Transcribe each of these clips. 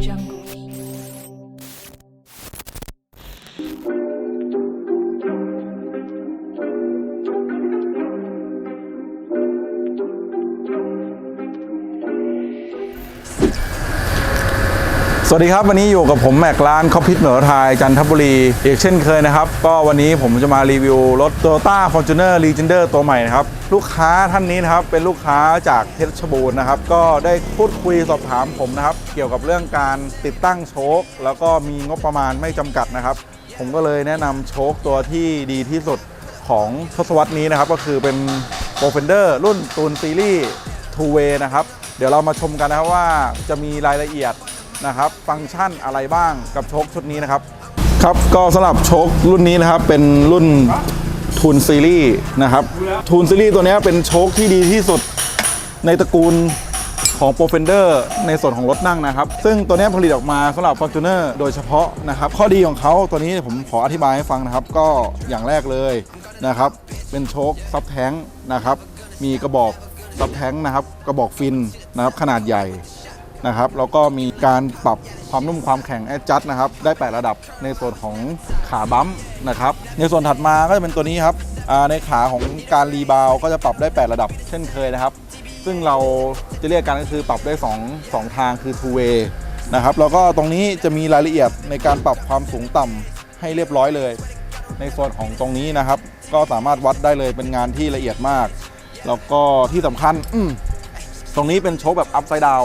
jungle. สวัสดีครับ วันนี้อยู่กับผมแม็กร้านคอพิทเหนือไทยจันทบุรีอีกเช่นเคยนะครับ ก็วันนี้ผมจะมารีวิวรถ Toyota Fortuner Legender ตัวใหม่นะครับ ลูกค้าท่านนี้นะครับ เป็นลูกค้าจากเพชรบูรณ์นะครับ ก็ได้พูดคุยสอบถามผมนะครับ เกี่ยวกับเรื่องการติดตั้งโชคแล้วก็มีงบประมาณไม่จำกัดนะครับ ผมก็เลยแนะนำโชคตัวที่ดีที่สุดของทศวรรษนี้นะครับ ก็คือเป็น p r o f e n d e r รุ่นตูนซีรีส์ Two Way นะครับเดี๋ยวเรามาชมกันนะครับว่าจะมีรายละเอียด นะครับ ฟังก์ชันอะไรบ้างกับโชคชุดนี้นะครับ ครับก็สำหรับโชครุ่นนี้นะครับเป็นรุ่นทูนซีรีส์นะครับทูนซีรีส์ตัวนี้เป็นโชคที่ดีที่สุดในตระกูลของ p r o f e n d e r ในส่วนของรถนั่งนะครับ ซึ่งตัวนี้ผลิตออกมาสำหรับ Fortuner โดยเฉพาะนะครับ ข้อดีของเขาตัวนี้ผมขออธิบายให้ฟังนะครับ ก็อย่างแรกเลยนะครับ เป็นโชคซับแท้งนะครับ มีกระบอกซับแท้งนะครับ กระบอกฟินนะครับขนาดใหญ่ นะครับแล้วก็มีการปรับความนุ่มความแข็งแอดจัดนะครับได้ 8 ระดับในส่วนของขาบัมนะครับในส่วนถัดมาก็จะเป็นตัวนี้ครับในขาของการรีบาวก็จะปรับได้ 8 ระดับ เช่นเคยนะครับ ซึ่งเราจะเรียกกันก็คือปรับได้ 2 2 ทางคือ two way นะครับแล้วก็ตรงนี้จะมีรายละเอียดในการปรับความสูงต่ำให้เรียบร้อยเลย ในส่วนของตรงนี้นะครับ ก็สามารถวัดได้เลยเป็นงานที่ละเอียดมาก แล้วก็ที่สำคัญตรงนี้เป็นโชคแบบอัพไซด์ดาว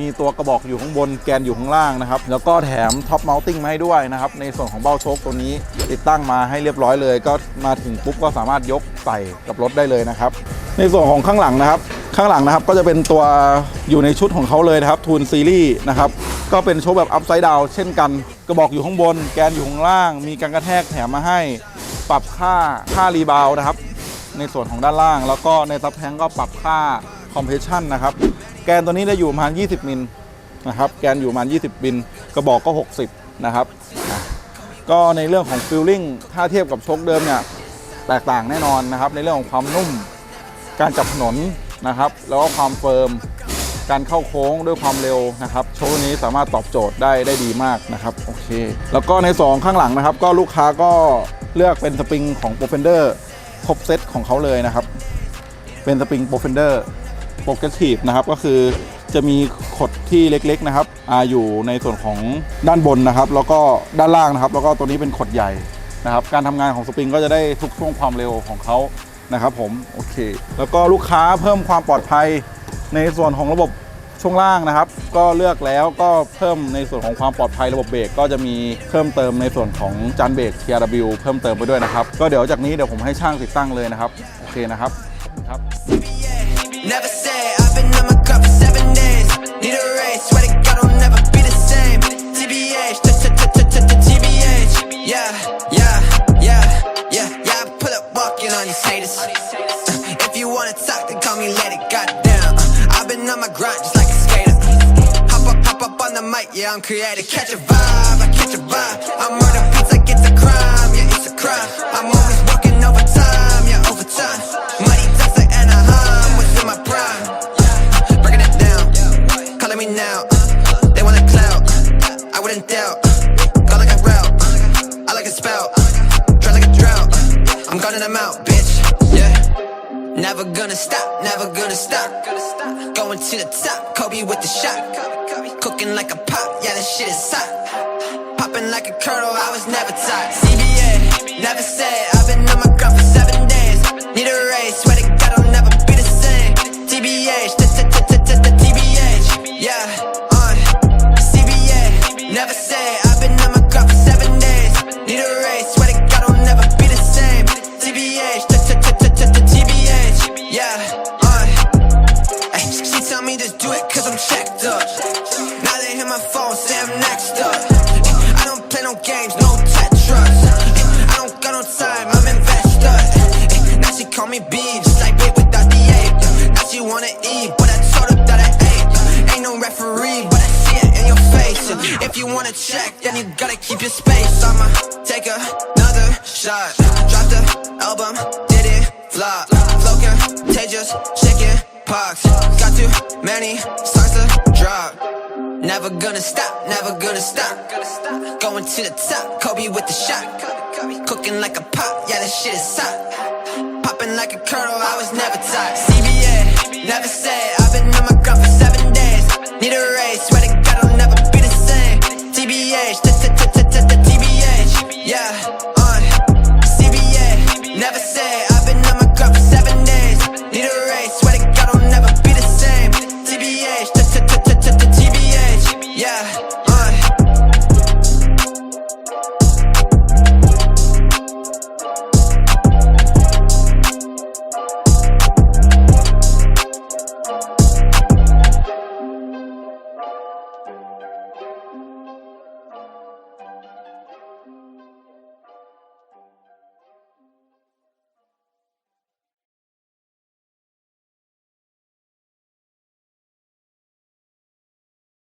มีตัวกระบอกอยู่ข้างบนแกนอยู่ข้างล่างนะครับ แล้วก็แถมท็อปเม n ติ้งมาให้ด้วยนะครับ ในส่วนของเบ้าโชคตัวนี้ติดตั้งมาให้เรียบร้อยเลย ก็มาถึงปุ๊บก็สามารถยกใส่กับรถได้เลยนะครับ ในส่วนของข้างหลังนะครับ ข้างหลังนะครับก็จะเป็นตัวอยู่ในชุดของเขาเลยนะครับทูนซีรีส์นะครับก็เป็นโชคแบบอัพไซด์ดาวเช่นกัน กระบอกอยู่ข้างบน แกนอยู่ข้างล่าง มีการกระแทกแถมมาให้ ปรับค่าค่ารีบาวนะครับ ในส่วนของด้านล่าง แล้วก็ในซับแทงก็ปรับค่าคอมเพรสชันนะครับ แกนตัวนี้ได้อยู่ประมาณ 20 มิลนะครับ แกนอยู่ประมาณ 20 มิล กระบอกก็ 60 นะครับ ก็ในเรื่องของฟิลลิ่ง ถ้าเทียบกับชคเดิมเนี่ย แตกต่างแน่นอนนะครับ ในเรื่องของความนุ่ม การจับถนนนะครับ แล้วก็ความเฟิร์ม การเข้าโค้งด้วยความเร็วนะครับ โชว์นี้สามารถตอบโจทย์ได้ได้ดีมากนะครับ โอเค แล้วก็ในสองข้างหลังนะครับ ก็ลูกค้าก็เลือกเป็นสปริงของ p r o f e n d e r ครบเซตของเขาเลยนะครับ เป็นสปริง p r o f e n d e r Progressive นะครับก็คือจะมีขดที่เล็กๆนะครับออยู่ในส่วนของด้านบนนะครับ แล้วก็ด้านล่างนะครับ แล้วก็ตัวนี้เป็นขดใหญ่นะครับ การทำงานของสปริงก็จะได้ทุกช่วงความเร็วของเขานะครับผมโอเค แล้วก็ลูกค้าเพิ่มความปลอดภัยในส่วนของระบบช่วงล่างนะครับ ก็เลือกแล้วก็เพิ่มในส่วนของความปลอดภัยระบบเบรกก็จะมีเพิ่มเติมในส่วนของจานเบรก TRW เพิ่มเติมไปด้วยนะครับ ก็เดี๋ยวจากนี้เดี๋ยวผมให้ช่างติดตั้งเลยนะครับโอเคนะครับครับ Never say I've been on my cup for seven days. Need a race, swear to God I'll never be the same. TBH, t-. Yeah, yeah, yeah, yeah, yeah. I pull up walking on these haters. Uh, if you wanna talk, then call me later. Goddamn, uh, I've been on my grind just like a skater. Hop up, hop up on the mic, yeah, I'm creative. Catch a vibe, I catch a me now. They want a clout, I wouldn't doubt. Go like a route, I like a spout. Dry like a drought, I'm calling them out, bitch. Yeah. Never gonna stop, never gonna stop. Going to the top, Kobe with the shot. Cooking like a pop, yeah, that shit is hot. Popping like a kernel, I was never taught. CBA, never say I've been games, no Tetris. I don't got no time, I'm invested. Now she call me B, just like babe without the A. Now she wanna eat, but I told her that I ate. Ain't no referee, but I see it in your face. If you wanna check, then you gotta keep your space. I'ma take another shot. Drop the album, did it flop. Flow contagious, shaking pox. Got too many songs to drop. Never gonna stop, never gonna stop. Going to the top, Kobe with the shot. Cooking like a pop, yeah, this shit is hot. Popping like a kernel, I was never tired. CBA, never said, I've been on my grind for seven days. Need a raise, swear to